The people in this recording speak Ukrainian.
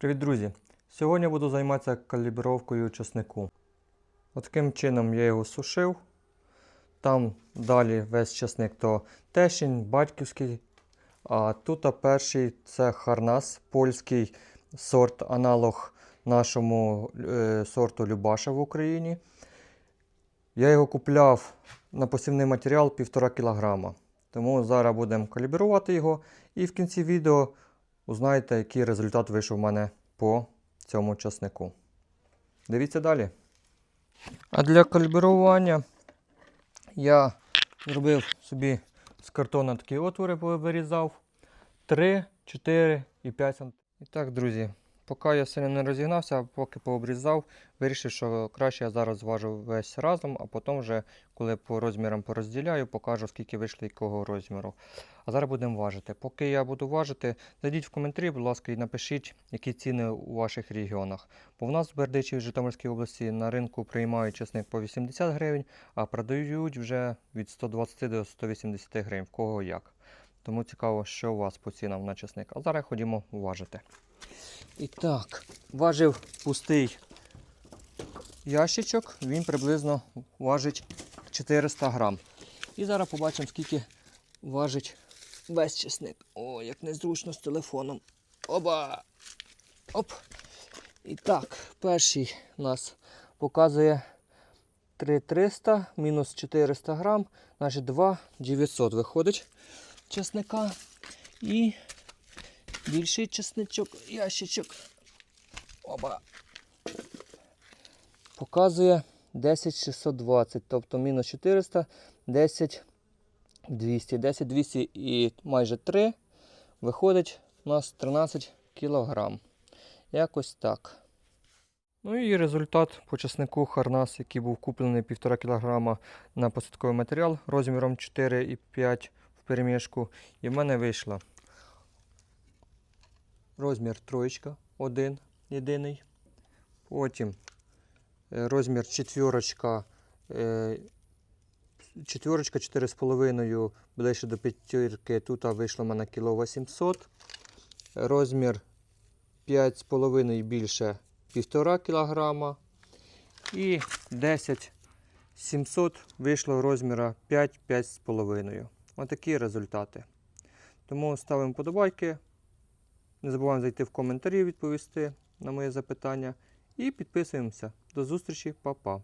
Привіт, друзі! Сьогодні буду займатися калібровкою чеснику. От таким чином я його сушив. Там далі весь чесник то тещин, батьківський. А тут перший це харнас, польський сорт, аналог нашому е, сорту Любаша в Україні. Я його купляв на посівний матеріал 1,5 кг. Тому зараз будемо калібрувати його. І в кінці відео узнаєте, який результат вийшов у мене по цьому часнику. Дивіться далі. А для калібрування я зробив собі з картона такі отвори, вирізав 3, 4 і 5 см. І так, друзі, поки я сильно не розігнався, поки пообрізав, вирішив, що краще я зараз зважу весь разом, а потім вже, коли по розмірам порозділяю, покажу, скільки вийшло якого розміру. А зараз будемо важити. Поки я буду важити, зайдіть в коментарі, будь ласка, і напишіть, які ціни у ваших регіонах. Бо в нас в Бердичі в Житомирській області на ринку приймають чесник по 80 гривень, а продають вже від 120 до 180 гривень, в кого як. Тому цікаво, що у вас по цінам на чесник. А зараз ходімо важити. І так, важив пустий ящичок, він приблизно важить 400 грам. І зараз побачимо, скільки важить весь чесник. О, як незручно з телефоном. Оба! Оп! І так, перший нас показує 3300 мінус 400 грам, значить 2900 виходить чесника. І більший чесничок, ящичок. Оба. Показує 10620, тобто мінус 400, 10 200. 10 200 і майже 3 виходить у нас 13 кілограм. Якось так. Ну і результат по часнику Харнас, який був куплений 1,5 кг на посадковий матеріал розміром 4,5 в перемішку. І в мене вийшло розмір троєчка, один єдиний. Потім е, розмір четвірочка, е, четвірочка 4,5 ближче до п'ятірки. Тут вийшло в мене кіло 800. Розмір 5,5 більше 1,5 кг. І 10 700 вийшло розміра 5-5,5. Отакі результати. Тому ставимо подобайки. Не забуваємо зайти в коментарі відповісти на моє запитання. І підписуємося. До зустрічі, па-па.